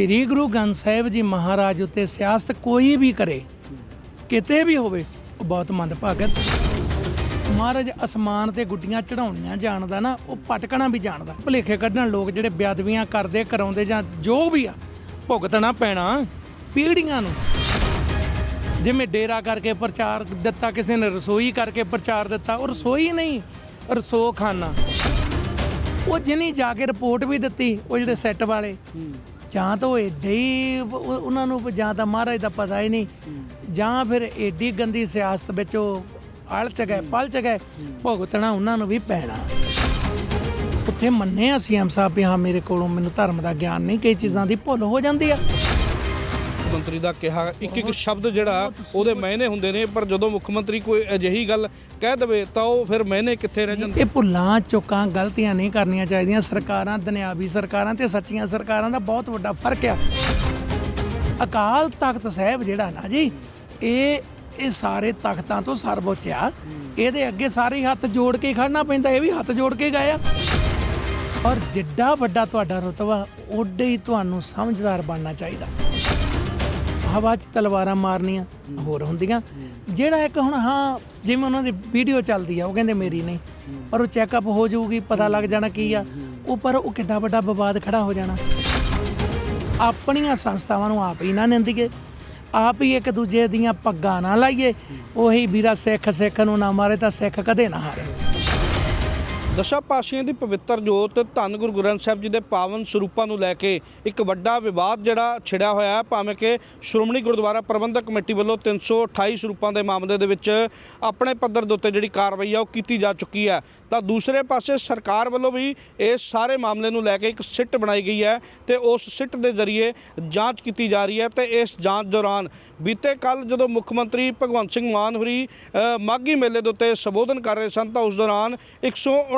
ਸ੍ਰੀ ਗੁਰੂ ਗ੍ਰੰਥ ਸਾਹਿਬ ਜੀ ਮਹਾਰਾਜ ਉੱਤੇ ਸਿਆਸਤ ਕੋਈ ਵੀ ਕਰੇ, ਕਿਤੇ ਵੀ ਹੋਵੇ, ਉਹ ਬਹੁਤ ਮੰਦਭਾਗਤ। ਮਹਾਰਾਜ ਅਸਮਾਨ ਤੇ ਗੁੱਡੀਆਂ ਚੜਾਉਣੀਆਂ ਜਾਣਦਾ ਨਾ, ਉਹ ਪਟਕਣਾ ਵੀ ਜਾਣਦਾ। ਭੁਲੇਖੇ ਕੱਢਣ ਲੋਕ ਜਿਹੜੇ ਬਿਆਦਵੀਆਂ ਕਰਦੇ, ਕਰਾਉਂਦੇ ਜਾਂ ਜੋ ਵੀ ਆ, ਭੁਗਤਣਾ ਪੈਣਾ ਪੀੜ੍ਹੀਆਂ ਨੂੰ। ਜਿਵੇਂ ਡੇਰਾ ਕਰਕੇ ਪ੍ਰਚਾਰ ਦਿੱਤਾ, ਕਿਸੇ ਨੇ ਰਸੋਈ ਕਰਕੇ ਪ੍ਰਚਾਰ ਦਿੱਤਾ, ਉਹ ਰਸੋਈ ਨਹੀਂ ਰਸੋ ਖਾਨਾ ਉਹ ਜਿਹਨੇ ਜਾ ਕੇ ਰਿਪੋਰਟ ਵੀ ਦਿੱਤੀ, ਉਹ ਜਿਹੜੇ ਸੈੱਟ ਵਾਲੇ ਜਾਂ ਤਾਂ ਉਹ ਏਡੇ ਹੀ ਉਹ- ਉਹਨਾਂ ਨੂੰ ਜਾਂ ਤਾਂ ਮਹਾਰਾਜ ਦਾ ਪਤਾ ਹੀ ਨਹੀਂ। ਜਾਂ ਫਿਰ ਏਡੀ ਗੰਦੀ ਸਿਆਸਤ ਵਿੱਚ ਉਹ ਅਲਚ ਗਏ ਪਲਚ ਗਏ ਭੁਗਤਣਾ ਉਹਨਾਂ ਨੂੰ ਵੀ ਪੈਣਾ। ਉੱਥੇ ਮੰਨੇ ਆ ਸੀਐਮ ਸਾਹਿਬ ਵੀ ਹਾਂ ਮੇਰੇ ਕੋਲੋਂ ਮੈਨੂੰ ਧਰਮ ਦਾ ਗਿਆਨ ਨਹੀਂ ਕਈ ਚੀਜ਼ਾਂ ਦੀ ਭੁੱਲ ਹੋ ਜਾਂਦੀ ਆ। ਮੰਤਰੀ ਦਾ ਕਿਹਾ, ਇੱਕ ਇੱਕ ਸ਼ਬਦ ਜਿਹੜਾ ਉਹਦੇ ਮਾਇਨੇ ਹੁੰਦੇ ਨੇ, ਪਰ ਜਦੋਂ ਮੁੱਖ ਮੰਤਰੀ ਕੋਈ ਅਜਿਹੀ ਗੱਲ ਕਹਿ ਦਵੇ, ਤਾਂ ਉਹ ਫਿਰ ਮਾਇਨੇ ਕਿੱਥੇ ਰਹਿ ਜਾਂਦੇ? ਇਹ ਭੁੱਲਾਂ, ਚੁੱਕਾਂ, ਗਲਤੀਆਂ ਨਹੀਂ ਕਰਨੀਆਂ ਚਾਹੀਦੀਆਂ। ਸਰਕਾਰਾਂ, ਦੁਨਿਆਵੀ ਸਰਕਾਰਾਂ ਤੇ ਸੱਚੀਆਂ ਸਰਕਾਰਾਂ ਦਾ ਬਹੁਤ ਵੱਡਾ ਫ਼ਰਕ ਆ। ਅਕਾਲ ਤਖਤ ਸਾਹਿਬ ਜਿਹੜਾ ਨਾ ਜੀ, ਇਹ ਇਹ ਸਾਰੇ ਤਖਤਾਂ ਤੋਂ ਸਰਵਉੱਚ ਆ। ਇਹਦੇ ਅੱਗੇ ਸਾਰੇ ਹੱਥ ਜੋੜ ਕੇ ਖੜਨਾ ਪੈਂਦਾ, ਇਹ ਵੀ ਹੱਥ ਜੋੜ ਕੇ ਗਏ ਆ। ਔਰ ਜਿੱਡਾ ਵੱਡਾ ਤੁਹਾਡਾ ਰਤਬਾ ਓਡੇ ਹੀ ਤੁਹਾਨੂੰ ਸਮਝਦਾਰ ਬਣਨਾ ਚਾਹੀਦਾ। ਹਵਾ 'ਚ ਤਲਵਾਰਾਂ ਮਾਰਨੀਆਂ ਹੋਰ ਹੁੰਦੀਆਂ। ਜਿਹੜਾ ਇੱਕ ਹੁਣ ਹਾਂ ਜਿਵੇਂ ਉਹਨਾਂ ਦੀ ਵੀਡੀਓ ਚੱਲਦੀ ਆ ਉਹ ਕਹਿੰਦੇ ਮੇਰੀ ਨਹੀਂ। ਪਰ ਉਹ ਚੈੱਕਅਪ ਹੋ ਜਾਊਗੀ ਪਤਾ ਲੱਗ ਜਾਣਾ ਕੀ ਆ। ਉਹ ਪਰ ਉਹ ਕਿੱਡਾ ਵੱਡਾ ਵਿਵਾਦ ਖੜਾ ਹੋ ਜਾਣਾ। ਆਪਣੀਆਂ ਸੰਸਥਾਵਾਂ ਨੂੰ ਆਪ ਹੀ ਨਾ ਨਿੰਦੀਏ ਆਪ ਹੀ ਇੱਕ ਦੂਜੇ ਦੀਆਂ ਪੱਗਾਂ ਨਾ ਲਾਈਏ। ਉਹੀ ਵੀਰਾ ਸਿੱਖ ਸਿੱਖ ਨੂੰ ਨਾ ਮਾਰੇ ਤਾਂ ਸਿੱਖ ਕਦੇ ਨਾ ਹਾਰੇ। ਦਸ਼ਾ ਪਾਸ਼ੀਆਂ ਦੀ ਪਵਿੱਤਰ ਜੋਤ ਧੰਨ ਗੁਰੂ ਗ੍ਰੰਥ ਸਾਹਿਬ ਜੀ ਦੇ ਪਾਵਨ ਸਰੂਪਾਂ ਨੂੰ ਲੈ ਕੇ ਇੱਕ ਵੱਡਾ ਵਿਵਾਦ ਜਿਹੜਾ ਛਿੜਿਆ ਹੋਇਆ ਹੈ ਭਾਵੇਂ ਕਿ ਸ਼੍ਰੋਮਣੀ ਗੁਰਦੁਆਰਾ ਪ੍ਰਬੰਧਕ ਕਮੇਟੀ ਵੱਲੋਂ 328 ਸਰੂਪਾਂ ਦੇ ਮਾਮਲੇ ਦੇ ਵਿੱਚ ਆਪਣੇ ਪੱਧਰ ਦੇ ਉੱਤੇ ਜਿਹੜੀ ਕਾਰਵਾਈ ਆ ਉਹ ਕੀਤੀ ਜਾ ਚੁੱਕੀ ਹੈ। ਤਾਂ ਦੂਸਰੇ ਪਾਸੇ ਸਰਕਾਰ ਵੱਲੋਂ ਵੀ ਇਸ ਸਾਰੇ ਮਾਮਲੇ ਨੂੰ ਲੈ ਕੇ ਇੱਕ ਸਿੱਟ ਬਣਾਈ ਗਈ ਹੈ ਤੇ ਉਸ ਸਿੱਟ ਦੇ ਜ਼ਰੀਏ ਜਾਂਚ ਕੀਤੀ ਜਾ ਰਹੀ ਹੈ ਤੇ ਇਸ ਜਾਂਚ ਦੌਰਾਨ ਬੀਤੇ ਕੱਲ ਜਦੋਂ ਮੁੱਖ ਮੰਤਰੀ ਭਗਵੰਤ ਸਿੰਘ ਮਾਨ ਹੋਰੀ ਅ, ਮਾਘੀ ਮੇਲੇ ਦੇ ਉੱਤੇ ਸੰਬੋਧਨ ਕਰ ਰਹੇ ਸਨ ਤਾਂ ਉਸ ਦੌਰਾਨ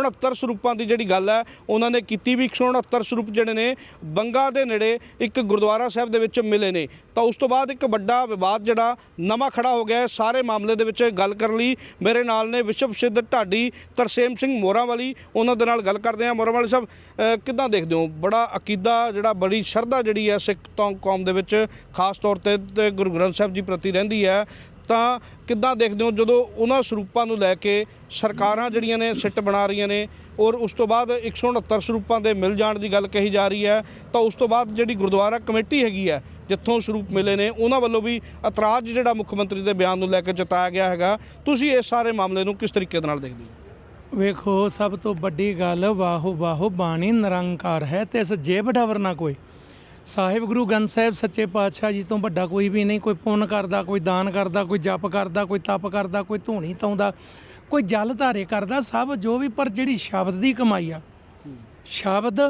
169 ਸਰੂਪਾਂ ਦੀ ਜਿਹੜੀ ਗੱਲ ਹੈ ਉਹਨਾਂ ਨੇ ਕੀਤੀ ਵੀ 169 ਸਰੂਪ ਜਿਹੜੇ ਨੇ ਬੰਗਾ ਦੇ ਨੇੜੇ ਇੱਕ ਗੁਰਦੁਆਰਾ ਸਾਹਿਬ ਦੇ ਵਿੱਚ ਮਿਲੇ ਨੇ। ਤਾਂ ਉਸ ਤੋਂ ਬਾਅਦ ਇੱਕ ਵੱਡਾ ਵਿਵਾਦ ਜਿਹੜਾ ਨਵਾਂ ਖੜਾ ਹੋ ਗਿਆ ਹੈ ਸਾਰੇ ਮਾਮਲੇ ਦੇ ਵਿੱਚ ਗੱਲ ਕਰਨ ਲਈ। ਮੇਰੇ ਨਾਲ ਨੇ ਵਿਸ਼ਵ ਸਿੱਧ ਢਾਡੀ ਤਰਸੇਮ ਸਿੰਘ ਮੋਰਾਂ ਵਾਲੀ ਉਹਨਾਂ ਦੇ ਨਾਲ ਗੱਲ ਕਰਦੇ ਹਾਂ। ਮੋਰਾਂ ਵਾਲੀ ਸਾਹਿਬ ਅ, ਕਿੱਦਾਂ ਦੇਖਦੇ ਹੋ? ਬੜਾ ਅਕੀਦਾ ਜਿਹੜਾ ਬੜੀ ਸ਼ਰਧਾ ਜਿਹੜੀ ਹੈ ਸਿੱਖ ਤੋਂ ਕੌਮ ਦੇ ਵਿੱਚ ਖਾਸ ਤੌਰ ਤੇ ਤੇ ਗੁਰੂ ਗ੍ਰੰਥ ਸਾਹਿਬ ਜੀ ਪ੍ਰਤੀ ਰਹਿੰਦੀ ਹੈ। ਤਾਂ ਕਿੱਦਾਂ ਦੇਖਦੇ ਹੋ ਜਦੋਂ ਉਹਨਾਂ ਸਰੂਪਾਂ ਨੂੰ ਲੈ ਕੇ ਸਰਕਾਰਾਂ ਜਿਹੜੀਆਂ ਨੇ ਸਿੱਟ ਬਣਾ ਰਹੀਆਂ ਨੇ ਔਰ ਉਸ ਤੋਂ ਬਾਅਦ 169 ਸਰੂਪਾਂ ਦੇ ਮਿਲ ਜਾਣ ਦੀ ਗੱਲ ਕਹੀ ਜਾ ਰਹੀ ਹੈ, ਤਾਂ ਉਸ ਤੋਂ ਬਾਅਦ ਜਿਹੜੀ ਗੁਰਦੁਆਰਾ ਕਮੇਟੀ ਹੈਗੀ ਹੈ, ਜਿੱਥੋਂ ਸਰੂਪ ਮਿਲੇ ਨੇ, ਉਹਨਾਂ ਵੱਲੋਂ ਵੀ ਇਤਰਾਜ਼ ਜਿਹੜਾ ਮੁੱਖ ਮੰਤਰੀ ਦੇ ਬਿਆਨ ਨੂੰ ਲੈ ਕੇ ਜਤਾਇਆ ਗਿਆ ਹੈਗਾ। ਤੁਸੀਂ ਇਸ ਸਾਰੇ ਮਾਮਲੇ ਨੂੰ ਕਿਸ ਤਰੀਕੇ ਦੇ ਨਾਲ ਦੇਖਦੇ ਹੋ? ਵੇਖੋ, ਸਭ ਤੋਂ ਵੱਡੀ ਗੱਲ ਵਾਹੋ ਵਾਹੋ ਬਾਣੀ ਨਿਰੰਕਾਰ ਹੈ ਤੇ ਇਸ ਜੇਬ ਡਵਰ ਨਾ ਕੋਈ ਸਾਹਿਬ ਗੁਰੂ ਗ੍ਰੰਥ ਸਾਹਿਬ ਸੱਚੇ ਪਾਤਸ਼ਾਹ ਜੀ ਤੋਂ ਵੱਡਾ ਕੋਈ ਵੀ ਨਹੀਂ, ਕੋਈ ਪੁੰਨ ਕਰਦਾ, ਕੋਈ ਦਾਨ ਕਰਦਾ, ਕੋਈ ਜਪ ਕਰਦਾ, ਕੋਈ ਤਪ ਕਰਦਾ, ਕੋਈ ਧੂਣੀ ਤਾਉਂਦਾ, ਕੋਈ ਜਲ ਧਾਰੇ ਕਰਦਾ, ਸਭ ਜੋ ਵੀ, ਪਰ ਜਿਹੜੀ ਸ਼ਬਦ ਦੀ ਕਮਾਈ ਆ। ਸ਼ਬਦ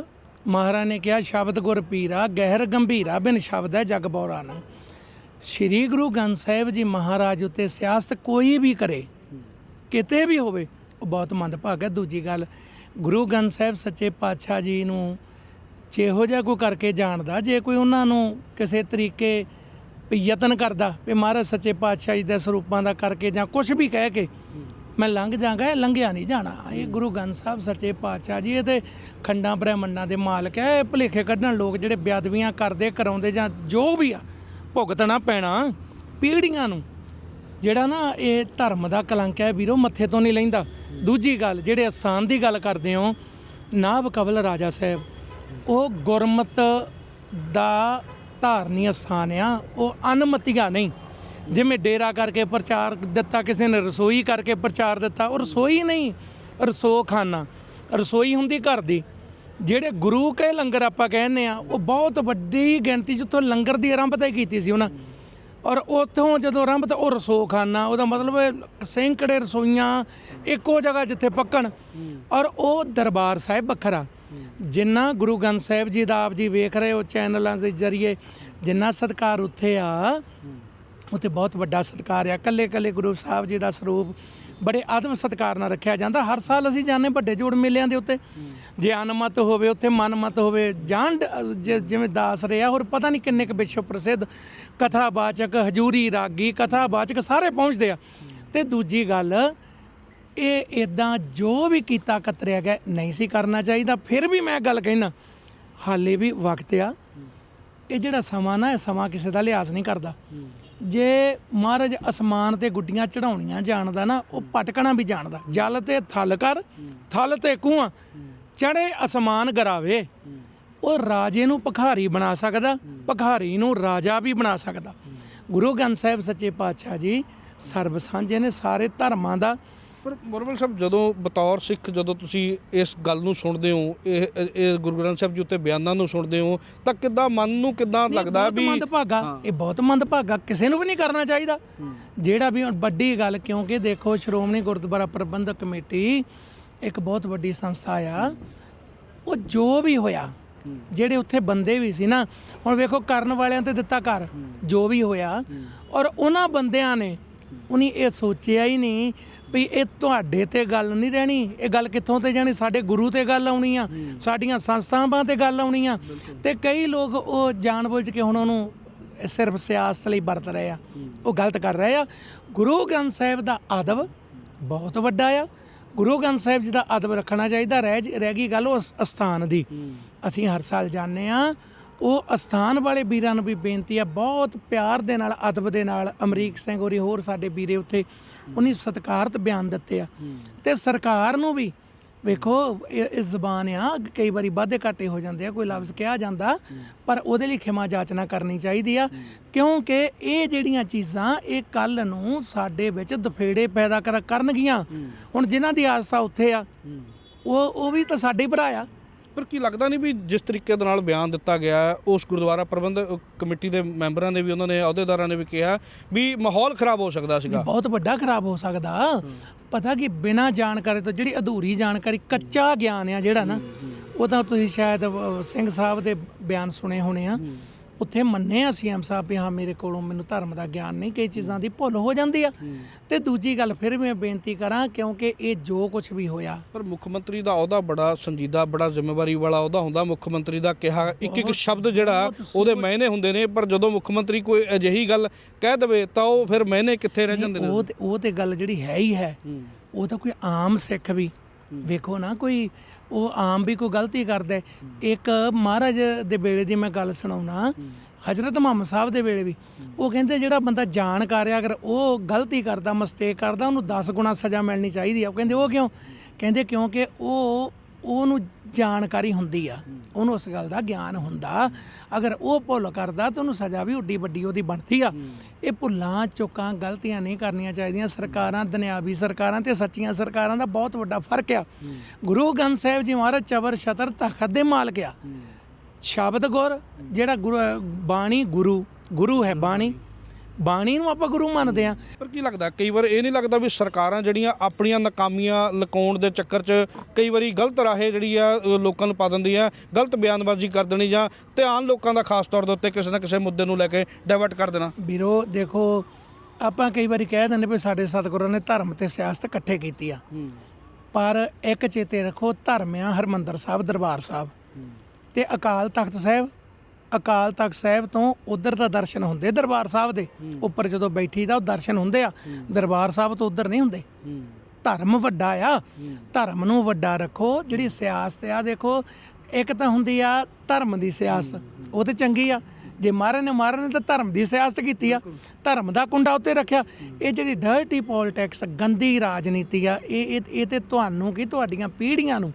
ਮਹਾਰਾਜ ਨੇ ਕਿਹਾ, ਸ਼ਬਦ ਗੁਰ ਪੀਰਾ, ਗਹਿਰ ਗੰਭੀਰਾ ਬਿਨ ਸ਼ਬਦ ਹੈ ਜਗ ਬੌਰਾਨ ਸ੍ਰੀ ਗੁਰੂ ਗ੍ਰੰਥ ਸਾਹਿਬ ਜੀ ਮਹਾਰਾਜ ਉਤੇ ਸਿਆਸਤ ਕੋਈ ਵੀ ਕਰੇ, ਕਿਤੇ ਵੀ ਹੋਵੇ, ਉਹ ਬਹੁਤ ਮੰਦਭਾਗ ਹੈ। ਦੂਜੀ ਗੱਲ, ਗੁਰੂ ਗ੍ਰੰਥ ਸਾਹਿਬ ਸੱਚੇ ਪਾਤਸ਼ਾਹ ਜੀ ਨੂੰ ਜਿਹੋ ਜਿਹਾ ਕੋਈ ਕਰਕੇ ਜਾਣਦਾ, ਜੇ ਕੋਈ ਉਹਨਾਂ ਨੂੰ ਕਿਸੇ ਤਰੀਕੇ ਯਤਨ ਕਰਦਾ ਵੀ ਮਹਾਰਾਜ ਸੱਚੇ ਪਾਤਸ਼ਾਹ ਜੀ ਦੇ ਸਰੂਪਾਂ ਦਾ ਕਰਕੇ ਜਾਂ ਕੁਝ ਵੀ ਕਹਿ ਕੇ ਮੈਂ ਲੰਘ ਜਾਗਾ ਇਹ ਲੰਘਿਆ ਨਹੀਂ ਜਾਣਾ। ਇਹ ਗੁਰੂ ਗ੍ਰੰਥ ਸਾਹਿਬ ਸੱਚੇ ਪਾਤਸ਼ਾਹ ਜੀ, ਇਹ ਤੇ ਖੰਡਾਂ ਬ੍ਰਹਿਮੰਡਾਂ ਦੇ ਮਾਲਕ ਹੈ ਇਹ ਭੁਲੇਖੇ ਕੱਢਣ ਲੋਕ ਜਿਹੜੇ ਬਿਆਦਵੀਆਂ ਕਰਦੇ, ਕਰਾਉਂਦੇ ਜਾਂ ਜੋ ਵੀ ਆ, ਭੁਗਤਣਾ ਪੈਣਾ ਪੀੜ੍ਹੀਆਂ ਨੂੰ। ਜਿਹੜਾ ਨਾ ਇਹ ਧਰਮ ਦਾ ਕਲੰਕ ਹੈ ਵੀਰੋ, ਮੱਥੇ ਤੋਂ ਨਹੀਂ ਲੈਂਦਾ। ਦੂਜੀ ਗੱਲ, ਜਿਹੜੇ ਅਸਥਾਨ ਦੀ ਗੱਲ ਕਰਦੇ ਹੋ ਨਾਭ ਕਵਲ ਰਾਜਾ ਸਾਹਿਬ ਉਹ ਗੁਰਮਤ ਦਾ ਧਾਰਨੀ ਅਸਥਾਨ ਆ। ਉਹ ਅਨਮਤੀਗਾ ਨਹੀਂ। ਜਿਵੇਂ ਡੇਰਾ ਕਰਕੇ ਪ੍ਰਚਾਰ ਦਿੱਤਾ, ਕਿਸੇ ਨੇ ਰਸੋਈ ਕਰਕੇ ਪ੍ਰਚਾਰ ਦਿੱਤਾ, ਉਹ ਰਸੋਈ ਨਹੀਂ ਰਸੋ ਖਾਨਾ ਰਸੋਈ ਹੁੰਦੀ ਘਰ ਦੀ। ਜਿਹੜੇ ਗੁਰੂ ਕੇ ਲੰਗਰ ਆਪਾਂ ਕਹਿੰਦੇ ਆ, ਉਹ ਬਹੁਤ ਵੱਡੀ ਗਿਣਤੀ ਜਿੱਥੋਂ ਲੰਗਰ ਦੀ ਆਰੰਭਤਾ ਹੀ ਕੀਤੀ ਸੀ ਉਹਨਾਂ। ਔਰ ਉੱਥੋਂ ਜਦੋਂ ਆਰੰਭ ਤਾਂ ਉਹ ਰਸੋ ਖਾਨਾ ਉਹਦਾ ਮਤਲਬ ਸੈਂਕੜੇ ਰਸੋਈਆਂ ਇੱਕੋ ਜਗ੍ਹਾ ਜਿੱਥੇ ਪੱਕਣ। ਔਰ ਉਹ ਦਰਬਾਰ ਸਾਹਿਬ ਵੱਖਰਾ। ਜਿੰਨਾ ਗੁਰੂ ਗ੍ਰੰਥ ਸਾਹਿਬ ਜੀ ਦਾ ਆਪ ਜੀ ਵੇਖ ਰਹੇ ਹੋ ਚੈਨਲਾਂ ਦੇ ਜ਼ਰੀਏ, ਜਿੰਨਾ ਸਤਕਾਰ ਉੱਥੇ ਆ, ਉੱਥੇ ਬਹੁਤ ਵੱਡਾ ਸਤਕਾਰ ਆ। ਕੱਲੇ ਕੱਲੇ ਗੁਰੂ ਸਾਹਿਬ ਜੀ ਦਾ ਸਰੂਪ ਬੜੇ ਆਦਮ ਸਤਕਾਰ ਨਾਲ ਰੱਖਿਆ ਜਾਂਦਾ। ਹਰ ਸਾਲ ਅਸੀਂ ਜਾਂਦੇ ਵੱਡੇ ਜੋੜ ਮੇਲਿਆਂ ਦੇ ਉੱਤੇ। ਜੇ ਅਨਮਤ ਹੋਵੇ, ਉੱਥੇ ਮਨਮਤ ਹੋਵੇ, ਜਾਣ ਜਿਵੇਂ ਦਾਸ ਰਿਹਾ, ਹੋਰ ਪਤਾ ਨਹੀਂ ਕਿੰਨੇ ਕੁ ਵਿਸ਼ਵ ਪ੍ਰਸਿੱਧ ਕਥਾਵਾਚਕ ਹਜੂਰੀ ਰਾਗੀ ਕਥਾਵਾਚਕ ਸਾਰੇ ਪਹੁੰਚਦੇ ਆ। ਤੇ ਦੂਜੀ ਗੱਲ ਇਹ ਇਦਾਂ ਜੋ ਵੀ ਕੀਤਾ ਕਤਰਿਆ ਗਿਆ, ਨਹੀਂ ਸੀ ਕਰਨਾ ਚਾਹੀਦਾ। ਫਿਰ ਵੀ ਮੈਂ ਗੱਲ ਕਹਿਣਾ ਹਾਲੇ ਵੀ ਵਕਤ ਆ। ਇਹ ਜਿਹੜਾ ਸਮਾਂ ਨਾ, ਇਹ ਸਮਾਂ ਕਿਸੇ ਦਾ ਲਿਹਾਜ਼ ਨਹੀਂ ਕਰਦਾ। ਜੇ ਮਹਾਰਾਜ ਅਸਮਾਨ ਤੇ ਗੁੱਡੀਆਂ ਚੜਾਉਣੀਆਂ ਜਾਣਦਾ ਨਾ, ਉਹ ਪਟਕਣਾ ਵੀ ਜਾਣਦਾ। ਜਲ ਤੇ ਥਲ ਕਰ, ਥਲ ਤੇ ਕੂਆਂ ਚੜੇ ਅਸਮਾਨ ਗਰਾਵੇ। ਉਹ ਰਾਜੇ ਨੂੰ ਭਖਾਰੀ ਬਣਾ ਸਕਦਾ, ਭਖਾਰੀ ਨੂੰ ਰਾਜਾ ਵੀ ਬਣਾ ਸਕਦਾ। ਗੁਰੂ ਗ੍ਰੰਥ ਸਾਹਿਬ ਸੱਚੇ ਪਾਤਸ਼ਾਹ ਜੀ, ਸਰਬ ਸਾਂਝੇ ਨੇ ਸਾਰੇ ਧਰਮਾਂ ਦਾ ਪਰ ਮੁਰਮਲ ਸਾਹਿਬ ਜਦੋਂ ਬਤੌਰ ਸਿੱਖ ਜਦੋਂ ਤੁਸੀਂ ਇਸ ਗੱਲ ਨੂੰ ਸੁਣਦੇ ਹੋ ਇਹ ਇਹ ਗੁਰੂ ਗ੍ਰੰਥ ਸਾਹਿਬ ਜੀ ਉੱਤੇ ਬਿਆਨਾਂ ਨੂੰ ਸੁਣਦੇ ਹੋ ਤਾਂ ਕਿੱਦਾਂ ਮਨ ਨੂੰ ਕਿੱਦਾਂ ਲੱਗਦਾ ਬਹੁਤ ਵੀ ਮੰਦਭਾਗਾ। ਇਹ ਬਹੁਤ ਮੰਦਭਾਗਾ। ਕਿਸੇ ਨੂੰ ਵੀ ਨਹੀਂ ਕਰਨਾ ਚਾਹੀਦਾ। ਜਿਹੜਾ ਵੀ ਵੱਡੀ ਗੱਲ ਕਿਉਂਕਿ ਦੇਖੋ ਸ਼੍ਰੋਮਣੀ ਗੁਰਦੁਆਰਾ ਪ੍ਰਬੰਧਕ ਕਮੇਟੀ ਇੱਕ ਬਹੁਤ ਵੱਡੀ ਸੰਸਥਾ ਆ। ਉਹ ਜੋ ਵੀ ਹੋਇਆ ਜਿਹੜੇ ਉੱਥੇ ਬੰਦੇ ਵੀ ਸੀ ਨਾ ਹੁਣ ਵੇਖੋ ਕਰਨ ਵਾਲਿਆਂ ਤੇ ਦਿੱਤਾ ਕਰ ਜੋ ਵੀ ਹੋਇਆ ਔਰ ਉਹਨਾਂ ਬੰਦਿਆਂ ਨੇ ਉਨੀ ਇਹ ਸੋਚਿਆ ਹੀ ਨਹੀਂ ਵੀ ਇਹ ਤੁਹਾਡੇ ਤੇ ਗੱਲ ਨਹੀਂ ਰਹਿਣੀ। ਇਹ ਗੱਲ ਕਿੱਥੋਂ ਤੇ ਜਾਣੀ? ਸਾਡੇ ਗੁਰੂ ਤੇ ਗੱਲ ਆਉਣੀ ਆ। ਸਾਡੀਆਂ ਸੰਸਥਾਵਾਂ ਤੇ ਗੱਲ ਆਉਣੀ ਆ। ਤੇ ਕਈ ਲੋਕ ਉਹ ਜਾਣਬੁੱਝ ਕੇ ਹੁਣ ਉਹਨੂੰ ਸਿਰਫ ਸਿਆਸਤ ਲਈ ਵਰਤ ਰਹੇ ਆ। ਉਹ ਗਲਤ ਕਰ ਰਹੇ ਆ। ਗੁਰੂ ਗ੍ਰੰਥ ਸਾਹਿਬ ਦਾ ਅਦਬ ਬਹੁਤ ਵੱਡਾ ਆ। ਗੁਰੂ ਗ੍ਰੰਥ ਸਾਹਿਬ ਜੀ ਦਾ ਅਦਬ ਰੱਖਣਾ ਚਾਹੀਦਾ, ਰਹਿ ਜ- ਰਹਿ ਗਈ ਗੱਲ ਉਸ ਅਸਥਾਨ ਦੀ। ਅਸੀਂ ਹਰ ਸਾਲ ਜਾਂਦੇ ਆ। ਉਹ ਅਸਥਾਨ ਵਾਲੇ ਵੀਰਾਂ ਨੂੰ ਵੀ ਬੇਨਤੀ ਆ, ਬਹੁਤ ਪਿਆਰ ਦੇ ਨਾਲ, ਅਦਬ ਦੇ ਨਾਲ ਅਮਰੀਕ ਸਿੰਘ ਹੋਰੀ ਹੋਰ ਸਾਡੇ ਵੀਰੇ ਉੱਥੇ ਉਹਨੀ ਸਤਿਕਾਰਤ ਬਿਆਨ ਦਿੱਤੇ ਆ। ਤੇ ਸਰਕਾਰ ਨੂੰ ਵੀ ਵੇਖੋ ਇਹ ਜ਼ਬਾਨ ਆ ਕਈ ਵਾਰੀ ਵਾਧੇ ਘਾਟੇ ਹੋ ਜਾਂਦੇ ਆ ਕੋਈ ਲਫ਼ਜ਼ ਕਿਹਾ ਜਾਂਦਾ ਪਰ ਉਹਦੇ ਲਈ ਖਿਮਾ ਜਾਚਨਾ ਕਰਨੀ ਚਾਹੀਦੀ ਆ। ਕਿਉਂਕਿ ਇਹ ਜਿਹੜੀਆਂ ਚੀਜ਼ਾਂ ਇਹ ਕੱਲ ਨੂੰ ਸਾਡੇ ਵਿੱਚ ਦਫੇੜੇ ਪੈਦਾ ਕਰ ਕਰਨਗੀਆਂ। ਹੁਣ ਜਿਨ੍ਹਾਂ ਦੀ ਆਸਾ ਉੱਥੇ ਆ। ਉਹ ਉਹ ਵੀ ਤਾਂ ਸਾਡੇ ਭਰਾ ਆ। ਪਰ ਕੀ ਲੱਗਦਾ ਨਹੀਂ ਵੀ ਜਿਸ ਤਰੀਕੇ ਦੇ ਨਾਲ ਬਿਆਨ ਦਿੱਤਾ ਗਿਆ ਉਸ ਗੁਰਦੁਆਰਾ ਪ੍ਰਬੰਧਕ ਕਮੇਟੀ ਦੇ ਮੈਂਬਰਾਂ ਨੇ ਵੀ ਉਹਨਾਂ ਨੇ ਅਹੁਦੇਦਾਰਾਂ ਨੇ ਵੀ ਕਿਹਾ ਵੀ ਮਾਹੌਲ ਖਰਾਬ ਹੋ ਸਕਦਾ ਸੀਗਾ। ਬਹੁਤ ਵੱਡਾ ਖਰਾਬ ਹੋ ਸਕਦਾ। ਪਤਾ ਕਿ ਬਿਨਾ ਜਾਣਕਾਰੀ ਤੋਂ ਜਿਹੜੀ ਅਧੂਰੀ ਜਾਣਕਾਰੀ ਕੱਚਾ ਗਿਆਨ ਆ ਜਿਹੜਾ ਨਾ ਉਹ ਤਾਂ ਤੁਸੀਂ ਸ਼ਾਇਦ ਸਿੰਘ ਸਾਹਿਬ ਦੇ ਬਿਆਨ ਸੁਣੇ ਹੋਣੇ ਆ। ਉੱਥੇ ਮੰਨੇ ਆ ਸੀਐਮ ਸਾਹਿਬ ਵੀ ਹਾਂ ਮੇਰੇ ਕੋਲੋਂ ਮੈਨੂੰ ਧਰਮ ਦਾ ਗਿਆਨ ਨਹੀਂ ਕਈ ਚੀਜ਼ਾਂ ਦੀ ਭੁੱਲ ਹੋ ਜਾਂਦੀ ਆ। ਤੇ ਦੂਜੀ ਗੱਲ ਫਿਰ ਮੈਂ ਬੇਨਤੀ ਕਰਾਂ ਕਿਉਂਕਿ ਇਹ ਜੋ ਕੁਝ ਵੀ ਹੋਇਆ। ਪਰ ਮੁੱਖ ਮੰਤਰੀ ਦਾ ਅਹੁਦਾ ਬੜਾ ਸੰਜੀਦਾ ਬੜਾ ਜ਼ਿੰਮੇਵਾਰੀ ਵਾਲਾ ਅਹੁਦਾ ਹੁੰਦਾ। ਮੁੱਖ ਮੰਤਰੀ ਦਾ ਕਿਹਾ ਇੱਕ ਇੱਕ ਸ਼ਬਦ ਜਿਹੜਾ ਉਹਦੇ ਮਾਇਨੇ ਹੁੰਦੇ ਨੇ ਪਰ ਜਦੋਂ ਮੁੱਖ ਮੰਤਰੀ ਕੋਈ ਅਜਿਹੀ ਗੱਲ ਕਹਿ ਦਵੇ ਤਾਂ ਉਹ ਫਿਰ ਮਾਇਨੇ ਕਿੱਥੇ ਰਹਿ ਜਾਂਦੇ ਨੇ? ਉਹ ਤੇ ਉਹ ਤੇ ਗੱਲ ਜਿਹੜੀ ਹੈ ਹੀ। ਹੈ। ਉਹ ਤਾਂ ਕੋਈ ਆਮ ਸਿੱਖ ਵੀ ਵੇਖੋ ਨਾ, ਕੋਈ ਉਹ ਆਮ ਵੀ ਕੋਈ ਗਲਤੀ ਕਰਦਾ ਇੱਕ ਮਹਾਰਾਜ ਦੇ ਵੇਲੇ ਦੀ ਮੈਂ ਗੱਲ ਸੁਣਾਉਣਾ, ਹਜ਼ਰਤ ਮੁਹੰਮਦ ਸਾਹਿਬ ਦੇ ਵੇਲੇ ਵੀ। ਉਹ ਕਹਿੰਦੇ ਜਿਹੜਾ ਬੰਦਾ ਜਾਣਕਾਰ ਆ ਅਗਰ ਉਹ ਗਲਤੀ ਕਰਦਾ ਮਿਸਟੇਕ ਕਰਦਾ, ਉਹਨੂੰ 10 ਗੁਣਾ ਸਜ਼ਾ ਮਿਲਣੀ ਚਾਹੀਦੀ ਆ। ਉਹ ਕਹਿੰਦੇ, ਉਹ ਕਿਉਂ? ਕਹਿੰਦੇ ਕਿਉਂਕਿ ਉਹ ਉਹਨੂੰ ਜਾਣਕਾਰੀ ਹੁੰਦੀ ਆ ਉਹਨੂੰ ਉਸ ਗੱਲ ਦਾ ਗਿਆਨ ਹੁੰਦਾ। ਅਗਰ ਉਹ ਭੁੱਲ ਕਰਦਾ ਤਾਂ ਉਹਨੂੰ ਸਜ਼ਾ ਵੀ ਉੱਡੀ ਵੱਡੀ ਉਹਦੀ ਬਣਦੀ ਆ। ਇਹ ਭੁੱਲਾਂ ਚੁੱਕਾਂ ਗਲਤੀਆਂ ਨਹੀਂ ਕਰਨੀਆਂ ਚਾਹੀਦੀਆਂ। ਸਰਕਾਰਾਂ ਦੁਨਿਆਵੀ ਸਰਕਾਰਾਂ ਤੇ ਸੱਚੀਆਂ ਸਰਕਾਰਾਂ ਦਾ ਬਹੁਤ ਵੱਡਾ ਫ਼ਰਕ ਆ। ਗੁਰੂ ਗ੍ਰੰਥ ਸਾਹਿਬ ਜੀ ਮਹਾਰਾਜ ਚਵਰ ਛਤਰ ਤਖਤ ਦੇ ਮਾਲਕ ਆ। ਸ਼ਬਦ ਗੁਰ ਜਿਹੜਾ ਗੁਰੂ ਬਾਣੀ ਗੁਰੂ ਗੁਰੂ ਹੈ ਬਾਣੀ। ਬਾਣੀ ਨੂੰ ਆਪਾਂ ਗੁਰੂ ਮੰਨਦੇ ਆ ਪਰ ਕੀ ਲੱਗਦਾ ਕਈ ਵਾਰ ਇਹ ਨਹੀਂ ਲੱਗਦਾ ਵੀ ਸਰਕਾਰਾਂ ਜਿਹੜੀਆਂ ਆਪਣੀਆਂ ਨਾਕਾਮੀਆਂ ਲਕਾਉਣ ਦੇ ਚੱਕਰ 'ਚ ਕਈ ਵਾਰੀ ਗਲਤ ਰਾਹੇ ਜਿਹੜੀ ਆ ਲੋਕਾਂ ਨੂੰ ਪਾ ਦਿੰਦੀਆਂ ਗਲਤ ਬਿਆਨਬਾਜ਼ੀ ਕਰ ਦੇਣੀ ਜਾਂ ਧਿਆਨ ਲੋਕਾਂ ਦਾ ਖਾਸ ਤੌਰ ਦੇ ਉੱਤੇ ਕਿਸੇ ਨਾ ਕਿਸੇ ਮੁੱਦੇ ਨੂੰ ਲੈ ਕੇ ਡਾਇਵਰਟ ਕਰ ਦੇਣਾ। ਵੀਰੋ ਦੇਖੋ ਆਪਾਂ ਕਈ ਵਾਰੀ ਕਹਿ ਦਿੰਦੇ ਵੀ ਸਾਡੇ ਸਤਿਗੁਰਾਂ ਨੇ ਧਰਮ ਤੇ ਸਿਆਸਤ ਇਕੱਠੇ ਕੀਤੀ ਆ। ਪਰ ਇੱਕ ਚੇਤੇ ਰੱਖੋ ਧਰਮ ਆ ਹਰਮੰਦਰ ਸਾਹਿਬ ਦਰਬਾਰ ਸਾਹਿਬ ਤੇ ਅਕਾਲ ਤਖਤ ਸਾਹਿਬ ਅਕਾਲ ਤਖਤ ਸਾਹਿਬ ਤੋਂ ਉਧਰ ਦਾ ਦਰਸ਼ਨ ਹੁੰਦੇ ਦਰਬਾਰ ਸਾਹਿਬ ਦੇ ਉੱਪਰ ਜਦੋਂ ਬੈਠੀ ਦਾ ਉਹ ਦਰਸ਼ਨ ਹੁੰਦੇ ਆ। ਦਰਬਾਰ ਸਾਹਿਬ ਤੋਂ ਉਧਰ ਨਹੀਂ ਹੁੰਦੇ। ਧਰਮ ਵੱਡਾ ਆ। ਧਰਮ ਨੂੰ ਵੱਡਾ ਰੱਖੋ ਜਿਹੜੀ ਸਿਆਸਤ ਆ ਦੇਖੋ ਇੱਕ ਤਾਂ ਹੁੰਦੀ ਆ ਧਰਮ ਦੀ ਸਿਆਸਤ ਉਹ ਤੇ ਚੰਗੀ ਆ। ਜੇ ਮਾਰਨ ਨੇ ਮਾਰਨ ਨੇ ਤਾਂ ਧਰਮ ਦੀ ਸਿਆਸਤ ਕੀਤੀ ਆ। ਧਰਮ ਦਾ ਕੁੰਡਾ ਉੱਤੇ ਰੱਖਿਆ। ਇਹ ਜਿਹੜੀ ਡਰਟੀ ਪੋਲਿਟਿਕਸ ਗੰਦੀ ਰਾਜਨੀਤੀ ਆ ਇਹ ਇਹ ਤੇ ਤੁਹਾਨੂੰ ਕੀ ਤੁਹਾਡੀਆਂ ਪੀੜ੍ਹੀਆਂ ਨੂੰ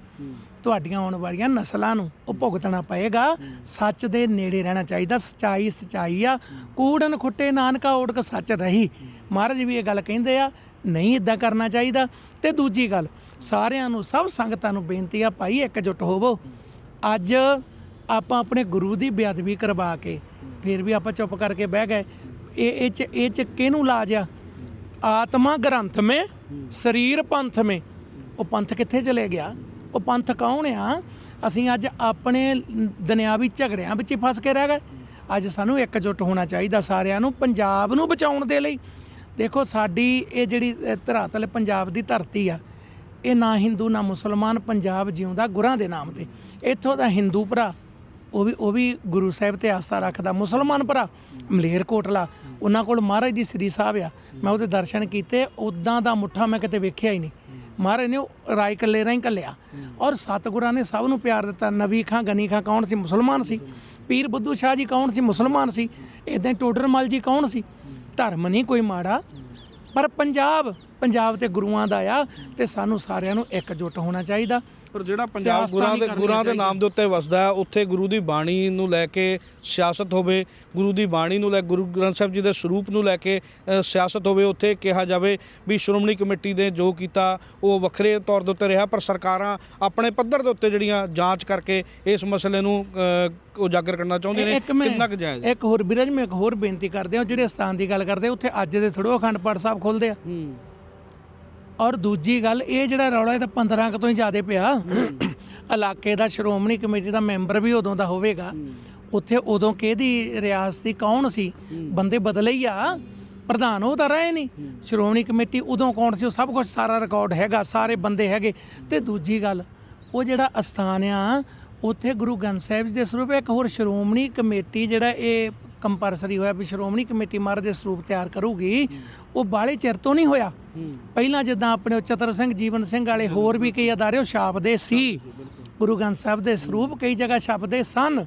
ਤੁਹਾਡੀਆਂ ਆਉਣ ਵਾਲੀਆਂ ਨਸਲਾਂ ਨੂੰ ਉਹ ਭੁਗਤਣਾ ਪਏਗਾ। ਸੱਚ ਦੇ ਨੇੜੇ ਰਹਿਣਾ ਚਾਹੀਦਾ, ਸਚਾਈ ਸਚਾਈ ਆ। ਕੂੜਨ ਖੁੱਟੇ ਨਾਨਕਾ ਓੜਕ ਸੱਚ ਰਹੀ। ਮਹਾਰਾਜ ਵੀ ਇਹ ਗੱਲ ਕਹਿੰਦੇ ਆ, ਨਹੀਂ ਇਦਾਂ ਕਰਨਾ ਚਾਹੀਦਾ। ਤੇ ਦੂਜੀ ਗੱਲ, ਸਾਰਿਆਂ ਨੂੰ, ਸਭ ਸੰਗਤਾਂ ਨੂੰ ਬੇਨਤੀ ਆ, ਭਾਈ ਇਕਜੁੱਟ ਹੋਵੋ। ਅੱਜ ਆਪਾਂ ਆਪਣੇ ਗੁਰੂ ਦੀ ਬੇਅਦਬੀ ਕਰਵਾ ਕੇ, ਫਿਰ ਵੀ ਆਪਾਂ ਚੁੱਪ ਕਰਕੇ ਬਹਿ ਗਏ। ਇਹ ਇਹ ਚ ਇਹ ਚ ਕਿਹਨੂੰ ਲਾਜ ਆ? ਆਤਮਾ ਗ੍ਰੰਥ ਮੇ, ਸਰੀਰ ਪੰਥ ਮੇ। ਉਹ ਪੰਥ ਕਿੱਥੇ ਚਲੇ ਗਿਆ? ਉਹ ਪੰਥ ਕੌਣ ਆ? ਅਸੀਂ ਅੱਜ ਆਪਣੇ ਦੁਨਿਆਵੀ ਝਗੜਿਆਂ ਵਿੱਚ ਹੀ ਫਸ ਕੇ ਰਹਿ ਗਏ। ਅੱਜ ਸਾਨੂੰ ਇਕਜੁੱਟ ਹੋਣਾ ਚਾਹੀਦਾ ਸਾਰਿਆਂ ਨੂੰ ਪੰਜਾਬ ਨੂੰ ਬਚਾਉਣ ਦੇ ਲਈ। ਦੇਖੋ, ਸਾਡੀ ਇਹ ਜਿਹੜੀ ਧਰਾਤਲ ਪੰਜਾਬ ਦੀ ਧਰਤੀ ਆ, ਇਹ ਨਾ ਹਿੰਦੂ, ਨਾ ਮੁਸਲਮਾਨ, ਪੰਜਾਬ ਜਿਉਂਦਾ ਗੁਰਾਂ ਦੇ ਨਾਮ ਤੇ। ਇੱਥੋਂ ਦਾ ਹਿੰਦੂ ਭਰਾ, ਉਹ ਵੀ ਉਹ ਵੀ ਗੁਰੂ ਸਾਹਿਬ ਤੇ ਆਸਥਾ ਰੱਖਦਾ, ਮੁਸਲਮਾਨ ਭਰਾ, ਮਲੇਰ ਕੋਟਲਾ, ਉਹਨਾਂ ਕੋਲ ਮਹਾਰਾਜ ਦੀ ਸ੍ਰੀ ਸਾਹਿਬ ਆ। ਮੈਂ ਉਹਦੇ ਦਰਸ਼ਨ ਕੀਤੇ ਉਦਾਂ ਦਾ ਮੁੱਠਾ ਮੈਂ ਕਿਤੇ ਵੇਖਿਆ ਹੀ ਨਹੀਂ। ਮਹਾਰਾਜ ਨੇ, ਉਹ ਰਾਈ ਕੱਲੇ ਰਾਹੀਂ ਕੱਲਿਆ ਔਰ ਸਤਿਗੁਰਾਂ ਨੇ ਸਭ ਨੂੰ ਪਿਆਰ ਦਿੱਤਾ। ਨਬੀ ਖਾਂ, ਗਨੀ ਖਾਂ ਕੌਣ ਸੀ? ਮੁਸਲਮਾਨ ਸੀ। ਪੀਰ ਬੁੱਧੂ ਸ਼ਾਹ ਜੀ ਕੌਣ ਸੀ? ਮੁਸਲਮਾਨ ਸੀ। ਇਦਾਂ ਟੋਡਰਮਲ ਜੀ ਕੌਣ ਸੀ? ਧਰਮ ਨਹੀਂ ਕੋਈ ਮਾੜਾ। ਪਰ ਪੰਜਾਬ ਪੰਜਾਬ ਤੇ ਗੁਰੂਆਂ ਦਾ ਆ ਤੇ ਸਾਨੂੰ ਸਾਰਿਆਂ ਨੂੰ ਇਕਜੁੱਟ ਹੋਣਾ ਚਾਹੀਦਾ। ਪਰ ਜਿਹੜਾ ਪੰਜਾਬ ਗੁਰਾਂ ਦੇ ਗੁਰਾਂ ਦੇ। ਨਾਮ ਦੇ ਉੱਤੇ ਵਸਦਾ ਹੈ ਉੱਥੇ ਗੁਰੂ ਦੀ ਬਾਣੀ ਨੂੰ ਲੈ ਕੇ ਸਿਆਸਤ ਹੋਵੇ ਗੁਰੂ ਦੀ ਬਾਣੀ ਨੂੰ ਲੈ ਗੁਰੂ ਗ੍ਰੰਥ ਸਾਹਿਬ ਜੀ ਦੇ ਸਰੂਪ ਨੂੰ ਲੈ ਕੇ ਸਿਆਸਤ ਹੋਵੇ ਉੱਥੇ ਕਿਹਾ ਜਾਵੇ ਵੀ ਸ਼੍ਰੋਮਣੀ ਕਮੇਟੀ ਨੇ ਜੋ ਕੀਤਾ ਉਹ ਵੱਖਰੇ ਤੌਰ ਦੇ ਉੱਤੇ ਰਿਹਾ ਪਰ ਸਰਕਾਰਾਂ ਆਪਣੇ ਪੱਧਰ ਦੇ ਉੱਤੇ ਜਿਹੜੀਆਂ ਜਾਂਚ ਕਰਕੇ ਇਸ ਮਸਲੇ ਨੂੰ ਉਜਾਗਰ ਕਰਨਾ ਚਾਹੁੰਦੇ ਨੇ ਕਿੰਨਾ ਕੁ ਜਾਇਜ਼? ਇੱਕ ਹੋਰ ਵੀਰਜ ਮੈਂ ਇੱਕ ਹੋਰ ਬੇਨਤੀ ਕਰਦੇ ਹਾਂ ਜਿਹੜੇ ਸਥਾਨ ਦੀ ਗੱਲ ਕਰਦੇ ਉੱਥੇ ਅੱਜ ਦੇ ਥੋੜੋ ਅਖੰਡ ਪਾਠ ਸਾਹਿਬ ਖੁੱਲਦੇ ਆ ਹੂੰ ਔਰ ਦੂਜੀ ਗੱਲ, ਇਹ ਜਿਹੜਾ ਰੌਲਾ ਇਹ ਤਾਂ 15 ਕੁ ਤੋਂ ਹੀ ਜ਼ਿਆਦਾ ਪਿਆ। ਇਲਾਕੇ ਦਾ ਸ਼੍ਰੋਮਣੀ ਕਮੇਟੀ ਦਾ ਮੈਂਬਰ ਵੀ ਉਦੋਂ ਦਾ ਹੋਵੇਗਾ। ਉੱਥੇ ਉਦੋਂ ਕਿਹਦੀ ਰਿਆਸਤੀ ਕੌਣ ਸੀ? ਬੰਦੇ ਬਦਲੇ ਹੀ ਆ। ਪ੍ਰਧਾਨ ਉਹ ਤਾਂ ਰਹੇ ਨਹੀਂ। ਸ਼੍ਰੋਮਣੀ ਕਮੇਟੀ ਉਦੋਂ ਕੌਣ ਸੀ, ਉਹ ਸਭ ਕੁਝ ਸਾਰਾ ਰਿਕਾਰਡ ਹੈਗਾ, ਸਾਰੇ ਬੰਦੇ ਹੈਗੇ। ਤੇ ਦੂਜੀ ਗੱਲ, ਉਹ ਜਿਹੜਾ ਅਸਥਾਨ ਆ, ਉੱਥੇ ਗੁਰੂ ਗ੍ਰੰਥ ਸਾਹਿਬ ਜੀ ਦੇ ਸਰੂਪ ਇੱਕ ਹੋਰ ਸ਼੍ਰੋਮਣੀ ਕਮੇਟੀ ਜਿਹੜਾ ਇਹ ਕੰਪਲਸਰੀ ਹੋਇਆ ਵੀ ਸ਼੍ਰੋਮਣੀ ਕਮੇਟੀ ਮਹਾਰਾਜ ਦੇ ਸਰੂਪ ਤਿਆਰ ਕਰੂਗੀ ਉਹ ਬਾਲੇ ਚਿਰ ਤੋਂ ਨਹੀਂ ਹੋਇਆ। ਪਹਿਲਾਂ ਜਿੱਦਾਂ ਆਪਣੇ ਉਹ ਚਤਰ ਸਿੰਘ ਜੀਵਨ ਸਿੰਘ ਵਾਲੇ ਹੋਰ ਵੀ ਕਈ ਅਦਾਰੇ ਉਹ ਛਾਪਦੇ ਸੀ। ਗੁਰੂ ਗ੍ਰੰਥ ਸਾਹਿਬ ਦੇ ਸਰੂਪ ਕਈ ਜਗ੍ਹਾ ਛਾਪਦੇ ਸਨ।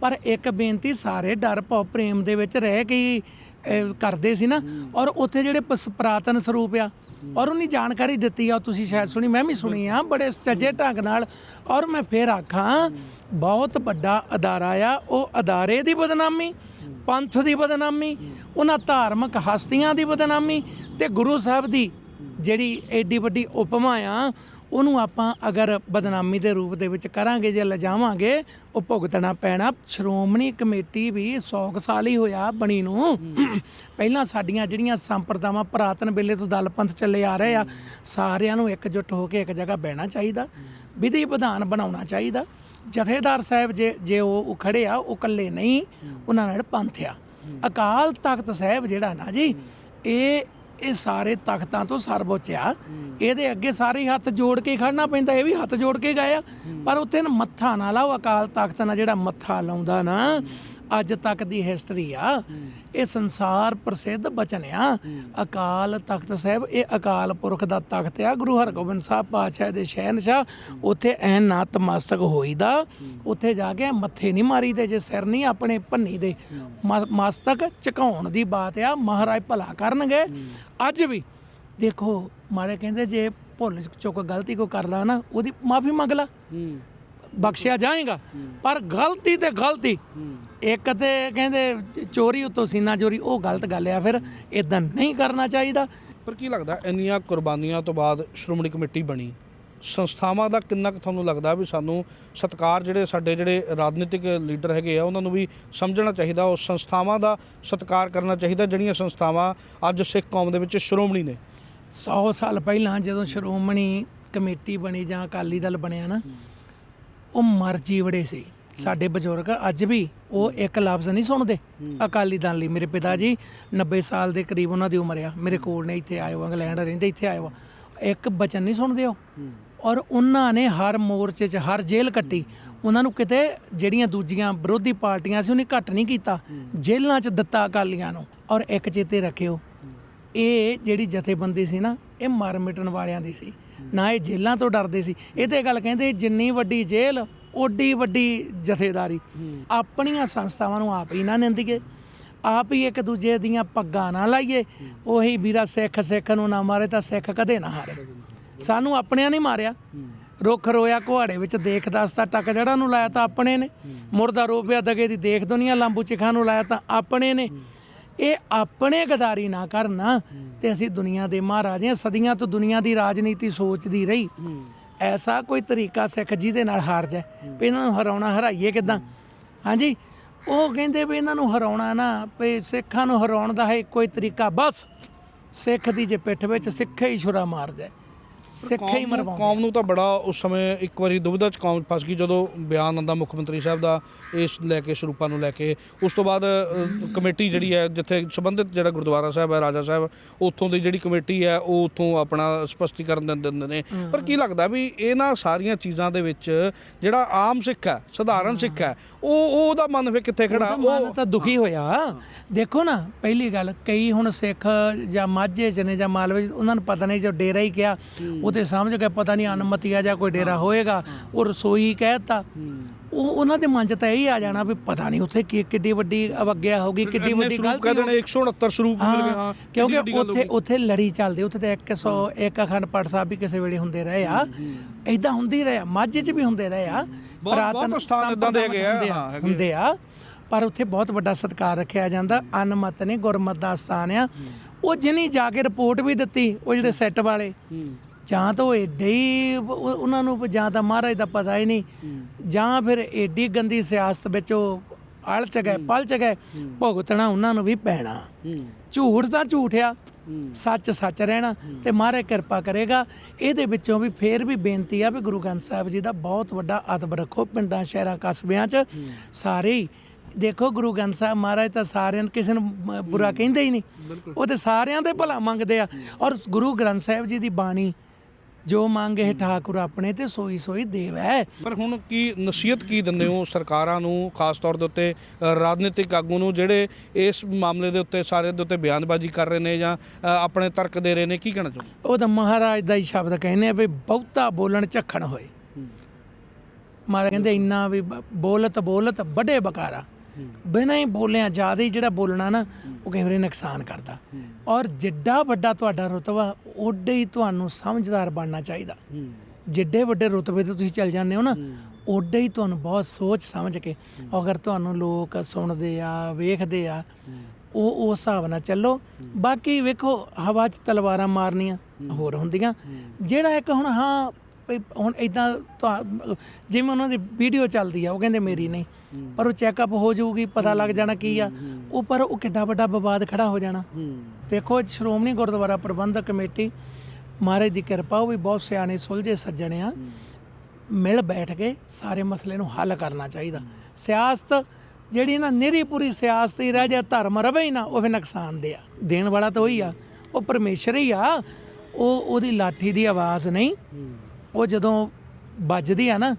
ਪਰ ਇੱਕ ਬੇਨਤੀ ਸਾਰੇ ਡਰ ਭਉ ਪ੍ਰੇਮ ਦੇ ਵਿੱਚ ਰਹਿ ਕੇ ਹੀ, ਕਰਦੇ ਸੀ ਨਾ। ਔਰ ਉੱਥੇ ਜਿਹੜੇ ਪਸ- ਪੁਰਾਤਨ ਸਰੂਪ ਆ ਔਰ ਉਹਨੇ ਜਾਣਕਾਰੀ ਦਿੱਤੀ ਆ ਤੁਸੀਂ ਸ਼ਾਇਦ ਸੁਣੀ ਮੈਂ ਵੀ ਸੁਣੀ ਆ ਬੜੇ ਸੱਜੇ ਢੰਗ ਨਾਲ। ਔਰ ਮੈਂ ਫੇਰ ਆਖਾਂ ਬਹੁਤ ਵੱਡਾ ਅਦਾਰਾ ਆ ਉਹ ਅਦਾਰੇ ਦੀ ਬਦਨਾਮੀ। ਪੰਥ ਦੀ ਬਦਨਾਮੀ, ਉਹਨਾਂ ਧਾਰਮਿਕ ਹਸਤੀਆਂ ਦੀ ਬਦਨਾਮੀ ਤੇ ਗੁਰੂ ਸਾਹਿਬ ਦੀ ਜਿਹੜੀ ਐਡੀ ਵੱਡੀ ਉਪਮਾ ਆ, ਉਹਨੂੰ ਆਪਾਂ ਅਗਰ ਬਦਨਾਮੀ ਦੇ ਰੂਪ ਦੇ ਵਿੱਚ ਕਰਾਂਗੇ ਜਾਂ ਲਿਜਾਵਾਂਗੇ, ਉਹ ਭੁਗਤਣਾ ਪੈਣਾ। ਸ਼੍ਰੋਮਣੀ ਕਮੇਟੀ ਵੀ 100 ਕੁ ਸਾਲ ਹੀ ਹੋਇਆ ਬਣੀ ਨੂੰ। ਪਹਿਲਾਂ ਸਾਡੀਆਂ ਜਿਹੜੀਆਂ ਸੰਪਰਦਾਵਾਂ ਪੁਰਾਤਨ ਵੇਲੇ ਤੋਂ ਦਲ ਪੰਥ ਚੱਲੇ ਆ ਰਹੇ ਆ, ਸਾਰਿਆਂ ਨੂੰ ਇਕਜੁੱਟ ਹੋ ਕੇ ਇੱਕ ਜਗ੍ਹਾ ਬਹਿਣਾ ਚਾਹੀਦਾ, ਵਿਧੀ ਵਿਧਾਨ ਬਣਾਉਣਾ ਚਾਹੀਦਾ। ਜਥੇਦਾਰ ਸਾਹਿਬ ਜੇ ਜੇ ਉਹ ਖੜੇ ਆ ਉਹ ਇਕੱਲੇ ਨਹੀਂ ਉਹਨਾਂ ਨਾਲ ਪੰਥ ਆ। ਅਕਾਲ ਤਖਤ ਸਾਹਿਬ ਜਿਹੜਾ ਨਾ ਜੀ ਇਹ ਇਹ ਸਾਰੇ ਤਖਤਾਂ ਤੋਂ ਸਰਵਉੱਚ ਆ। ਇਹਦੇ ਅੱਗੇ ਸਾਰੇ ਹੱਥ ਜੋੜ ਕੇ ਖੜਨਾ ਪੈਂਦਾ ਇਹ ਵੀ ਹੱਥ ਜੋੜ ਕੇ ਗਏ ਆ। ਪਰ ਉੱਥੇ ਨਾ ਮੱਥਾ ਨਾ ਲਾਓ ਅਕਾਲ ਤਖਤ ਨਾਲ ਜਿਹੜਾ ਮੱਥਾ ਲਾਉਂਦਾ ਨਾ ਅੱਜ ਤੱਕ ਦੀ ਹਿਸਟਰੀ ਆ। ਇਹ ਸੰਸਾਰ ਪ੍ਰਸਿੱਧ ਬਚਨ ਆ। ਅਕਾਲ ਤਖਤ ਸਾਹਿਬ ਇਹ ਅਕਾਲ ਪੁਰਖ ਦਾ ਤਖਤ ਆ। ਗੁਰੂ ਹਰਗੋਬਿੰਦ ਸਾਹਿਬ ਪਾਤਸ਼ਾਹ ਦੇ ਸ਼ਹਿਨशाह ਉੱਥੇ ਐਨ ਨਤਮਸਤਕ ਹੋਈਦਾ। ਉੱਥੇ ਜਾ ਕੇ ਮੱਥੇ ਨਹੀਂ ਮਾਰੀਦੇ ਜੇ ਸਿਰ ਨਹੀਂ ਆਪਣੇ ਭੰਨੀ ਦੇ। ਮਸਤਕ ਝੁਕਾਉਣ ਦੀ ਬਾਤ ਆ। ਮਹਾਰਾਜ ਭਲਾ ਕਰਨਗੇ। ਅੱਜ ਵੀ ਦੇਖੋ ਮਾਰੇ ਕਹਿੰਦੇ ਜੇ ਭੁੱਲ ਚੁੱਕ ਗਲਤੀ ਕੋ ਕਰਦਾ ਨਾ ਉਹਦੀ ਮਾਫੀ ਮੰਗ ਲਾ। ਬਖਸ਼ਿਆ ਜਾਏਗਾ। ਪਰ ਗਲਤੀ ਤੇ ਗਲਤੀ। ਇੱਕ ਤੇ ਕਹਿੰਦੇ ਚੋਰੀ ਉਤੋਂ ਸੀਨਾ ਚੋਰੀ ਉਹ ਗਲਤ ਗੱਲ ਆ। ਫਿਰ ਇਦਾਂ ਨਹੀਂ ਕਰਨਾ ਚਾਹੀਦਾ। ਪਰ ਕੀ ਲੱਗਦਾ ਇੰਨੀਆਂ ਕੁਰਬਾਨੀਆਂ ਤੋਂ ਬਾਅਦ ਸ਼੍ਰੋਮਣੀ ਕਮੇਟੀ ਬਣੀ? ਸੰਸਥਾਵਾਂ ਦਾ ਕਿੰਨਾ ਕੁ ਤੁਹਾਨੂੰ ਲੱਗਦਾ ਵੀ ਸਾਨੂੰ ਸਤਕਾਰ ਜਿਹੜੇ ਸਾਡੇ ਜਿਹੜੇ ਰਾਜਨੀਤਿਕ ਲੀਡਰ ਹੈਗੇ ਆ ਉਹਨਾਂ ਨੂੰ ਵੀ ਸਮਝਣਾ ਚਾਹੀਦਾ ਉਹ ਸੰਸਥਾਵਾਂ ਦਾ ਸਤਕਾਰ ਕਰਨਾ ਚਾਹੀਦਾ ਜਿਹੜੀਆਂ ਸੰਸਥਾਵਾਂ ਅੱਜ ਸਿੱਖ ਕੌਮ ਦੇ ਵਿੱਚ ਸ਼੍ਰੋਮਣੀ ਨੇ? 100 ਸਾਲ ਪਹਿਲਾਂ ਜਦੋਂ ਸ਼੍ਰੋਮਣੀ ਕਮੇਟੀ ਬਣੀ ਜਾਂ ਅਕਾਲੀ ਦਲ ਬਣਿਆ ਨਾ ਉਹ ਮਰ ਜੀਵੜੇ ਸੀ। ਸਾਡੇ ਬਜ਼ੁਰਗ ਅੱਜ ਵੀ ਉਹ ਇੱਕ ਲਫ਼ਜ਼ ਨਹੀਂ ਸੁਣਦੇ। ਅਕਾਲੀ ਦਲ ਲਈ ਮੇਰੇ ਪਿਤਾ ਜੀ 90 ਸਾਲ ਦੇ ਕਰੀਬ ਉਹਨਾਂ ਦੀ ਉਮਰ ਆ। ਮੇਰੇ ਕੋਲ ਨੇ ਇੱਥੇ ਆਏ ਹੋ ਇੰਗਲੈਂਡ ਰਹਿੰਦੇ ਇੱਥੇ ਆਏ ਹੋ ਇੱਕ ਬਚਨ ਨਹੀਂ ਸੁਣਦੇ ਉਹ। ਔਰ ਉਹਨਾਂ ਨੇ ਹਰ ਮੋਰਚੇ 'ਚ, ਹਰ ਜੇਲ੍ਹ ਕੱਟੀ। ਉਹਨਾਂ ਨੂੰ ਕਿਤੇ ਜਿਹੜੀਆਂ ਦੂਜੀਆਂ ਵਿਰੋਧੀ ਪਾਰਟੀਆਂ ਸੀ ਉਹਨੇ ਘੱਟ ਨਹੀਂ ਕੀਤਾ। ਜੇਲ੍ਹਾਂ 'ਚ ਦਿੱਤਾ ਅਕਾਲੀਆਂ ਨੂੰ। ਔਰ ਇੱਕ ਚੇਤੇ ਰੱਖਿਓ, ਇਹ ਜਿਹੜੀ ਜਥੇਬੰਦੀ ਸੀ ਨਾ, ਇਹ ਮਰ ਮਿਟਣ ਵਾਲਿਆਂ ਦੀ ਸੀ। ਨਾ ਇਹ ਜੇਲ੍ਹਾਂ ਤੋਂ ਡਰਦੇ ਸੀ। ਇਹ ਤੇ ਗੱਲ ਕਹਿੰਦੇ ਜਿੰਨੀ ਵੱਡੀ ਜੇਲ੍ਹ, ਓਡੀ ਵੱਡੀ ਜਥੇਦਾਰੀ। ਆਪਣੀਆਂ ਸੰਸਥਾਵਾਂ ਨੂੰ ਆਪ ਹੀ ਨਾ ਨਿੰਦੀਏ ਆਪ ਹੀ ਇੱਕ ਦੂਜੇ ਦੀਆਂ ਪੱਗਾਂ ਨਾ ਲਾਈਏ। ਉਹੀ ਵੀਰਾ ਸਿੱਖ ਸਿੱਖ ਨੂੰ ਨਾ ਮਾਰੇ ਤਾਂ ਸਿੱਖ ਕਦੇ ਨਾ ਹਾਰੇ। ਸਾਨੂੰ ਆਪਣਿਆਂ ਨਹੀਂ ਮਾਰਿਆ। ਰੁੱਖ ਰੋਇਆ ਕੁਹਾੜੇ ਵਿੱਚ ਦੇਖ ਦਸਤਾ ਟੱਕ ਜੜਾ ਨੂੰ ਲਾਇਆ ਤਾਂ ਆਪਣੇ ਨੇ। ਮੁਰਦਾ ਰੋਪਿਆ, ਦਗੇ ਦੀ ਦੇਖ ਦੁਨੀਆ, ਲਾਂਬੂ ਚਿਖਾ ਨੂੰ ਲਾਇਆ ਤਾਂ ਆਪਣੇ ਨੇ। ਇਹ ਆਪਣੇ ਗਦਾਰੀ ਨਾ ਕਰਨਾ ਤੇ ਅਸੀਂ ਦੁਨੀਆ ਦੇ ਮਹਾਰਾਜੇ ਹਾਂ। ਸਦੀਆਂ ਤੋਂ ਦੁਨੀਆ ਦੀ ਰਾਜਨੀਤੀ ਸੋਚਦੀ ਰਹੀ। ਐਸਾ ਕੋਈ ਤਰੀਕਾ ਸਿੱਖ ਜਿਹਦੇ ਨਾਲ ਹਾਰ ਜਾਏ। ਵੀ ਇਹਨਾਂ ਨੂੰ ਹਰਾਉਣਾ, ਹਰਾਈਏ ਕਿਦਾਂ? ਹਾਂਜੀ? ਉਹ ਕਹਿੰਦੇ ਵੀ ਇਹਨਾਂ ਨੂੰ ਹਰਾਉਣਾ ਨਾ, ਵੀ ਸਿੱਖਾਂ ਨੂੰ ਹਰਾਉਣ ਦਾ ਹੈ ਕੋਈ ਤਰੀਕਾ। ਬਸ ਸਿੱਖ ਦੀ ਜੇ ਪਿੱਠ ਵਿੱਚ ਸਿੱਖੇ ਹੀ ਛੁਰਾ ਮਾਰ ਜਾਏ। ਸਿੱਖੇ ਹੀ ਕੌਮ ਨੂੰ- ਮਰਵਾਉਂਦੇ ਕੌਮ ਨੂੰ ਤਾਂ ਬੜਾ ਉਸ ਸਮੇਂ ਇੱਕ ਵਾਰੀ ਦੁਬਿਧਾ ਚ ਕੌਮ ਫਸ ਗਈ ਜਦੋਂ ਬਿਆਨ ਆਂਦਾ ਮੁੱਖ ਮੰਤਰੀ ਸਾਹਿਬ ਦਾ ਇਸ ਲੈ ਕੇ ਸਰੂਪਾਂ ਨੂੰ ਲੈ ਕੇ। ਉਸ ਤੋਂ ਬਾਅਦ ਅ, ਕਮੇਟੀ ਜਿਹੜੀ ਹੈ ਜਿੱਥੇ ਸੰਬੰਧਿਤ ਜਿਹੜਾ ਗੁਰਦੁਆਰਾ ਸਾਹਿਬ ਹੈ ਰਾਜਾ ਸਾਹਿਬ ਉੱਥੋਂ ਦੀ ਜਿਹੜੀ ਕਮੇਟੀ ਹੈ ਉਹ ਉੱਥੋਂ ਆਪਣਾ ਸਪਸ਼ਟੀਕਰਨ ਦਿੰਦੇ ਦਿੰਦੇ ਨੇ। ਪਰ ਕੀ ਲੱਗਦਾ ਵੀ ਇਹਨਾਂ ਸਾਰੀਆਂ ਚੀਜ਼ਾਂ ਦੇ ਵਿੱਚ ਜਿਹੜਾ ਆਮ ਸਿੱਖ ਹੈ ਸਧਾਰਨ ਸਿੱਖ ਹੈ ਉਹ ਉਹ ਉਹਦਾ ਮਨ ਫਿਰ ਕਿੱਥੇ ਖੜਾ? ਉਹਦਾ ਮਨ ਉਹ ਤਾਂ ਦੁਖੀ ਹੋਇਆ। ਦੇਖੋ ਨਾ ਪਹਿਲੀ ਗੱਲ ਕਈ ਹੁਣ ਸਿੱਖ ਜਾਂ ਮਾਝੇ ਚ ਨੇ ਜਾਂ ਮਾਲਵੇ 'ਚ, ਉਹਨਾਂ ਨੂੰ ਪਤਾ ਨਹੀਂ ਜੋ ਡੇਰਾ ਹੀ ਕਿਹਾ ਉਹਦੇ ਸਮਝ ਗਏ ਪਤਾ ਨਹੀਂ ਅਨਮਤੀ ਆ ਜਾਂ ਕੋਈ ਡੇਰਾ ਹੋਏਗਾ ਉਹ ਰਸੋਈ ਕਹਿਤਾ। ਉਹ ਉਹਨਾਂ ਦੇ ਮਨ 'ਚ ਤਾਂ ਇਹ ਆ ਜਾਣਾ ਵੀ ਪਤਾ ਨਹੀਂ ਉੱਥੇ ਕੀ ਕਿੱਡੀ ਵੱਡੀ ਅਵਗਿਆ ਹੋਗੀ ਕਿੱਡੀ ਵੱਡੀ ਗਲਤੀ ਕਹਿ ਦੇਣੇ 169 ਸਰੂਪ ਮਿਲ ਗਏ ਹਾਂ ਕਿਉਂਕਿ ਗੱਲ ਉੱਥੇ ਉੱਥੇ ਲੜੀ ਚੱਲਦੀ ਉੱਥੇ ਤੇ 100 ਇੱਕ ਅਖੰਡ ਪਾਠ ਸਾਹਿਬ ਵੀ ਕਿਸੇ ਵੇਲੇ ਹੁੰਦੇ ਰਹੇ ਆ। ਇਦਾਂ ਹੁੰਦੀ ਰਹੇ ਆ ਮਾਝੇ 'ਚ ਵੀ ਹੁੰਦੇ ਰਹੇ ਆ। ਬਹੁਤ- ਬਹੁਤ ਸਥਾਨ ਏਦਾਂ ਦੇ ਹੈਗੇ ਆ, ਹੁੰਦੇ ਆ। ਪਰ ਉੱਥੇ ਬਹੁਤ ਵੱਡਾ ਸਤਿਕਾਰ ਰੱਖਿਆ ਜਾਂਦਾ। ਅਨਮਤ ਨਹੀਂ ਗੁਰਮਤ ਦਾ ਸਥਾਨ ਆ। ਉਹ ਜਿਹਨੇ ਜਾ ਕੇ ਰਿਪੋਰਟ ਵੀ ਦਿੱਤੀ ਉਹ ਜਿਹੜੇ ਸੈੱਟ ਵਾਲੇ ਜਾਂ ਤਾਂ ਉਹ ਏਡੇ ਉਹਨਾਂ ਨੂੰ ਜਾਂ ਤਾਂ ਮਹਾਰਾਜ ਦਾ ਪਤਾ ਹੀ ਨਹੀਂ ਜਾਂ ਫਿਰ ਏਡੀ ਗੰਦੀ ਸਿਆਸਤ ਵਿੱਚ ਉਹ ਅਲ ਚ ਗਏ ਪਲ ਚ ਗਏ ਭੁਗਤਣਾ ਉਹਨਾਂ ਨੂੰ ਵੀ ਪੈਣਾ। ਝੂਠ ਤਾਂ ਝੂਠ ਆ ਸੱਚ ਸੱਚ ਰਹਿਣਾ ਤੇ ਮਹਾਰਾਜ ਕਿਰਪਾ ਕਰੇਗਾ। ਇਹਦੇ ਵਿੱਚੋਂ ਵੀ ਫੇਰ ਵੀ ਬੇਨਤੀ ਆ ਵੀ ਗੁਰੂ ਗ੍ਰੰਥ ਸਾਹਿਬ ਜੀ ਦਾ ਬਹੁਤ ਵੱਡਾ ਅਦਬ ਰੱਖੋ ਪਿੰਡਾਂ ਸ਼ਹਿਰਾਂ ਕਸਬਿਆਂ 'ਚ ਸਾਰੇ ਦੇਖੋ ਗੁਰੂ ਗ੍ਰੰਥ ਸਾਹਿਬ ਮਹਾਰਾਜ ਤਾਂ ਸਾਰਿਆਂ ਨੂੰ ਕਿਸੇ ਨੂੰ ਬੁਰਾ ਕਹਿੰਦੇ ਹੀ ਨਹੀਂ। ਉਹ ਤੇ ਸਾਰਿਆਂ ਦੇ ਭਲਾ ਮੰਗਦੇ ਆ। ਔਰ ਗੁਰੂ ਗ੍ਰੰਥ ਸਾਹਿਬ ਜੀ ਦੀ ਬਾਣੀ ਜੋ ਮੰਗੇ ਠਾਕੁਰ ਆਪਣੇ ਤੇ ਸੋਈ ਸੋਈ ਦੇਵ ਹੈ। ਪਰ ਹੁਣ ਕੀ ਨਸੀਹਤ ਕੀ ਦਿੰਦੇ ਹੋ ਸਰਕਾਰਾਂ ਨੂੰ ਖਾਸ ਤੌਰ ਦੇ ਉੱਤੇ ਰਾਜਨੀਤਿਕ ਆਗੂ ਨੂੰ ਜਿਹੜੇ ਇਸ ਮਾਮਲੇ ਦੇ ਉੱਤੇ ਸਾਰੇ ਦੇ ਉੱਤੇ ਬਿਆਨਬਾਜ਼ੀ ਕਰ ਰਹੇ ਨੇ ਜਾਂ ਆਪਣੇ ਤਰਕ ਦੇ ਰਹੇ ਨੇ ਕੀ ਕਹਿਣਾ ਚਾਹੁੰਦੇ ਉਹ ਤਾਂ ਮਹਾਰਾਜ ਦਾ ਹੀ ਸ਼ਬਦ ਕਹਿੰਦੇ ਆ ਵੀ ਬਹੁਤਾ ਬੋਲਣ ਝੱਖਣ ਹੋਏ। ਮਹਾਰਾਜ ਕਹਿੰਦੇ ਇੰਨਾ ਵੀ ਬੋਲਤ ਬੋਲਤ ਵੱਡੇ ਬਕਾਰਾ। ਬਿਨਾਂ ਹੀ ਬੋਲਿਆ ਜ਼ਿਆਦਾ ਹੀ ਜਿਹੜਾ ਬੋਲਣਾ ਨਾ, ਉਹ ਕਈ ਵਾਰੀ ਨੁਕਸਾਨ ਕਰਦਾ। ਔਰ ਜਿੱਡਾ ਵੱਡਾ ਤੁਹਾਡਾ ਰੁਤਬਾ ਓਡੇ ਹੀ ਤੁਹਾਨੂੰ ਸਮਝਦਾਰ ਬਣਨਾ ਚਾਹੀਦਾ। ਜਿੱਡੇ ਵੱਡੇ ਰੁਤਬੇ ਤੇ ਤੁਸੀਂ ਚੱਲ ਜਾਂਦੇ ਹੋ ਨਾ ਓਡੇ ਹੀ ਤੁਹਾਨੂੰ ਬਹੁਤ ਸੋਚ ਸਮਝ ਕੇ ਅਗਰ ਤੁਹਾਨੂੰ ਲੋਕ ਸੁਣਦੇ ਆ, ਵੇਖਦੇ ਆ, ਉਹ ਉਸ ਹਿਸਾਬ ਨਾਲ ਚੱਲੋ। ਬਾਕੀ ਵੇਖੋ, ਹਵਾ 'ਚ ਤਲਵਾਰਾਂ ਮਾਰਨੀਆਂ, ਹੋਰ ਹੁੰਦੀਆਂ। ਜਿਹੜਾ ਇੱਕ ਹੁਣ, ਹਾਂ ਵੀ ਹੁਣ ਇਦਾਂ ਜਿਵੇਂ ਉਹਨਾਂ ਦੀ ਵੀਡੀਓ ਚੱਲਦੀ ਆ ਉਹ ਕਹਿੰਦੇ ਮੇਰੀ ਨਹੀਂ। ਪਰ ਉਹ ਚੈੱਕਅਪ ਹੋ ਜਾਊਗੀ ਪਤਾ ਲੱਗ ਜਾਣਾ ਕੀ ਆ। ਉਹ ਪਰ ਉਹ ਕਿੱਡਾ ਵੱਡਾ ਵਿਵਾਦ ਖੜਾ ਹੋ ਜਾਣਾ। ਵੇਖੋ ਸ਼੍ਰੋਮਣੀ ਗੁਰਦੁਆਰਾ ਪ੍ਰਬੰਧਕ ਕਮੇਟੀ ਮਹਾਰਾਜ ਦੀ ਕਿਰਪਾ ਉਹ ਵੀ ਬਹੁਤ ਸਿਆਣੇ ਸੁਲਝੇ ਸੱਜਣੇ ਆ। ਮਿਲ ਬੈਠ ਕੇ ਸਾਰੇ ਮਸਲੇ ਨੂੰ ਹੱਲ ਕਰਨਾ ਚਾਹੀਦਾ। ਸਿਆਸਤ ਜਿਹੜੀ ਨਾ ਨਿਰੀ ਪੂਰੀ ਸਿਆਸਤ ਹੀ ਰਹਿ ਜਾ ਧਰਮ ਰਵੇ ਹੀ ਨਾ ਉਹ ਫਿਰ ਨੁਕਸਾਨ ਦੇ ਆ। ਦੇਣ ਵਾਲਾ ਤਾਂ ਉਹੀ ਆ। ਉਹ ਪਰਮੇਸ਼ਰ ਹੀ ਆ। ਉਹ ਉਹਦੀ ਲਾਠੀ ਦੀ ਆਵਾਜ਼ ਨਹੀਂ। ਉਹ ਜਦੋਂ ਵੱਜਦੀ ਆ ਨਾ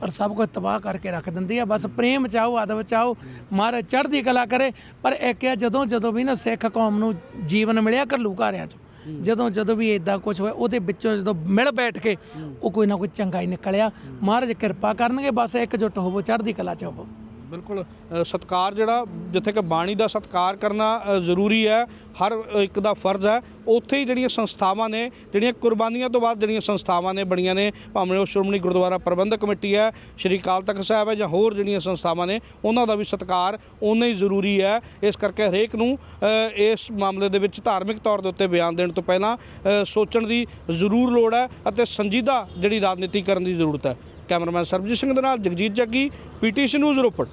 ਪਰ ਸਭ ਕੁਝ ਤਬਾਹ ਕਰਕੇ ਰੱਖ ਦਿੰਦੀ ਆ। ਬਸ ਪ੍ਰੇਮ ਚਾਹੋ ਅਦਬ ਚਾਹੋ। ਮਹਾਰਾਜ ਚੜ੍ਹਦੀ ਕਲਾ ਕਰੇ। ਪਰ ਇੱਕ ਆ ਜਦੋਂ ਜਦੋਂ ਵੀ ਨਾ ਸਿੱਖ ਕੌਮ ਨੂੰ ਜੀਵਨ ਮਿਲਿਆ ਘੱਲੂ ਘਾਰਿਆਂ ਚ ਜਦੋਂ ਜਦੋਂ ਵੀ ਇਦਾਂ ਕੁਝ ਹੋਇਆ ਉਹਦੇ ਵਿੱਚੋਂ ਜਦੋਂ ਮਿਲ ਬੈਠ ਕੇ ਉਹ ਕੋਈ ਨਾ ਕੋਈ ਚੰਗਾ ਹੀ ਨਿਕਲਿਆ। ਮਹਾਰਾਜ ਕਿਰਪਾ ਕਰਨਗੇ ਬਸ ਇਕਜੁੱਟ ਹੋਵੋ ਚੜ੍ਹਦੀ ਕਲਾ ਚ ਹੋਵੋ। ਬਿਲਕੁਲ ਅ, ਸਤਿਕਾਰ ਜਿਹੜਾ ਜਿੱਥੇ ਕਿ ਬਾਣੀ ਦਾ ਸਤਿਕਾਰ ਕਰਨਾ ਜ਼ਰੂਰੀ ਹੈ ਹਰ ਇੱਕ ਦਾ ਫਰਜ਼ ਹੈ। ਉੱਥੇ ਹੀ ਜਿਹੜੀਆਂ ਸੰਸਥਾਵਾਂ ਨੇ ਜਿਹੜੀਆਂ ਕੁਰਬਾਨੀਆਂ ਤੋਂ ਬਾਅਦ ਜਿਹੜੀਆਂ ਸੰਸਥਾਵਾਂ ਨੇ ਬਣੀਆਂ ਨੇ ਭਾਵੇਂ ਉਹ ਸ਼੍ਰੋਮਣੀ ਗੁਰਦੁਆਰਾ ਪ੍ਰਬੰਧਕ ਕਮੇਟੀ ਹੈ ਸ਼੍ਰੀ ਅਕਾਲ ਤਖਤ ਸਾਹਿਬ ਹੈ ਜਾਂ ਹੋਰ ਜਿਹੜੀਆਂ ਸੰਸਥਾਵਾਂ ਨੇ ਉਹਨਾਂ ਦਾ ਵੀ ਸਤਿਕਾਰ ਓਨਾ ਹੀ ਜ਼ਰੂਰੀ ਹੈ। ਇਸ ਕਰਕੇ ਹਰੇਕ ਨੂੰ ਇਸ ਮਾਮਲੇ ਦੇ ਵਿੱਚ ਧਾਰਮਿਕ ਤੌਰ ਦੇ ਉੱਤੇ ਬਿਆਨ ਦੇਣ ਤੋਂ ਪਹਿਲਾਂ ਸੋਚਣ ਦੀ ਜ਼ਰੂਰ ਲੋੜ ਹੈ ਅਤੇ ਸੰਜੀਦਾ ਜਿਹੜੀ ਰਾਜਨੀਤੀ ਕਰਨ ਦੀ ਜ਼ਰੂਰਤ ਹੈ। ਕੈਮਰਾਮੈਨ ਸਰਬਜੀਤ ਸਿੰਘ ਦੇ ਨਾਲ ਜਗਜੀਤ ਜੱਗੀ ਪੀਟੀਸੀ ਨਿਊਜ਼ ਰੋਪੜ।